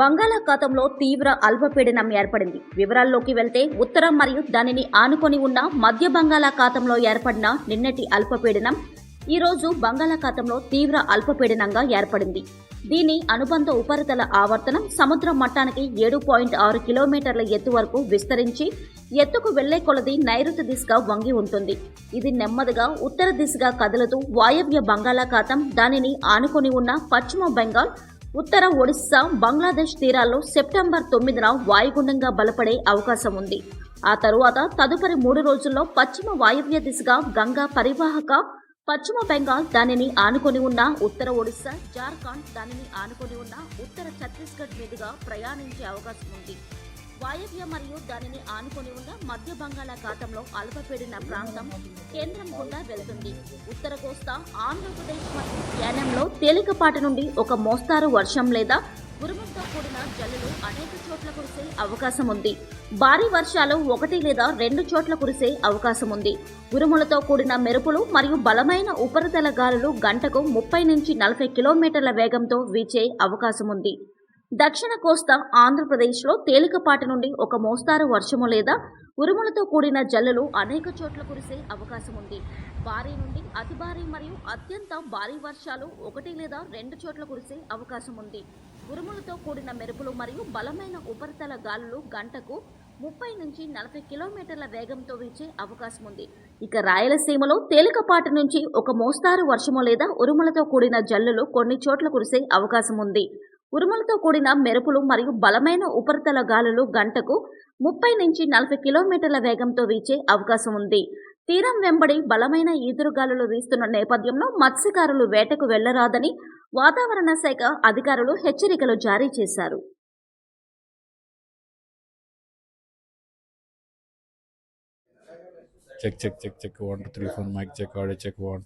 బంగాళాఖాతంలో తీవ్ర అల్పపీడనం ఏర్పడింది. వివరాల్లోకి వెళ్తే ఉత్తరం మరియు దానిని ఆనుకొని ఉన్న మధ్య బంగాళాఖాతంలో ఏర్పడిన నిన్నటి అల్పపీడనం ఈ రోజు బంగాళాఖాతంలో తీవ్ర అల్పపీడనంగా ఏర్పడింది. దీని అనుబంధ ఉపరితల ఆవర్తనం సముద్ర మట్టానికి ఏడు పాయింట్ ఆరు కిలోమీటర్ల ఎత్తు వరకు విస్తరించి ఎత్తుకు వెళ్ళే కొలది నైరుతి దిశగా వంగి ఉంటుంది. ఇది నెమ్మదిగా ఉత్తర దిశగా కదులుతూ వాయవ్య బంగాళాఖాతం దానిని ఆనుకొని ఉన్న పశ్చిమ బెంగాల్ ఉత్తర ఒడిశా బంగ్లాదేశ్ తీరాల్లో సెప్టెంబర్ తొమ్మిదిన వాయుగుండంగా బలపడే అవకాశం ఉంది. ఆ తరువాత తదుపరి మూడు రోజుల్లో పశ్చిమ వాయువ్య దిశగా గంగా పరివాహక పశ్చిమ బెంగాల్ దానిని ఆనుకొని ఉన్న ఉత్తర ఒడిశా జార్ఖండ్ దానిని ఆనుకొని ఉన్న ఉత్తర ఛత్తీస్గఢ్ మీదుగా ప్రయాణించే అవకాశం ఉంది. వాయవ్య మరియు దానిని ఆనుకొని ఉన్న మధ్య బంగాళాఖాతంలో అల్పపీడన ప్రాంతం కేంద్రం గుండా వెళుతుంది. ఉత్తర కోస్తా ఆంధ్రప్రదేశ్ మరియు యానంలో తేలికపాటి నుండి ఒక మోస్తారు వర్షం లేదా ఉరుములతో కూడిన జల్లులు అనేక చోట్ల కురిసే అవకాశం ఉంది. భారీ వర్షాలు ఒకటి లేదా రెండు చోట్ల కురిసే అవకాశం ఉంది. ఉరుములతో కూడిన మెరుపులు మరియు బలమైన ఉపరితల గాలులు గంటకు ముప్పై నుంచి నలభై కిలోమీటర్ల వేగంతో వీచే అవకాశం ఉంది. దక్షిణ కోస్తా ఆంధ్రప్రదేశ్లో తేలికపాటి నుండి ఒక మోస్తారు వర్షము లేదా ఉరుములతో కూడిన జల్లులు అనేక చోట్ల కురిసే అవకాశం ఉంది. భారీ నుండి అతి భారీ మరియు అత్యంత భారీ వర్షాలు ఒకటి లేదా రెండు చోట్ల కురిసే అవకాశం ఉంది. ఉరుములతో కూడిన మెరుపులు మరియు బలమైన ఉపరితల గాలులు గంటకు ముప్పై నుంచి నలభై కిలోమీటర్ల వేగంతో వీచే అవకాశం ఉంది. ఇక రాయలసీమలో తేలికపాటి నుంచి ఒక మోస్తారు వర్షము లేదా ఉరుములతో కూడిన జల్లులు కొన్ని చోట్ల కురిసే అవకాశం ఉంది. ఉరుములతో కూడిన మెరుపులు మరియు బలమైన ఉపరితల గాలులు గంటకు ముప్పై నుంచి నలభై కిలోమీటర్ల వేగంతో వీచే అవకాశం ఉంది. తీరం వెంబడి బలమైన ఈదురుగాలులు వీస్తున్న నేపథ్యంలో మత్స్యకారులు వేటకు వెళ్ళరాదని వాతావరణ శాఖ అధికారులు హెచ్చరికలు జారీ చేశారు. Check check check check one two three four mic check audio check one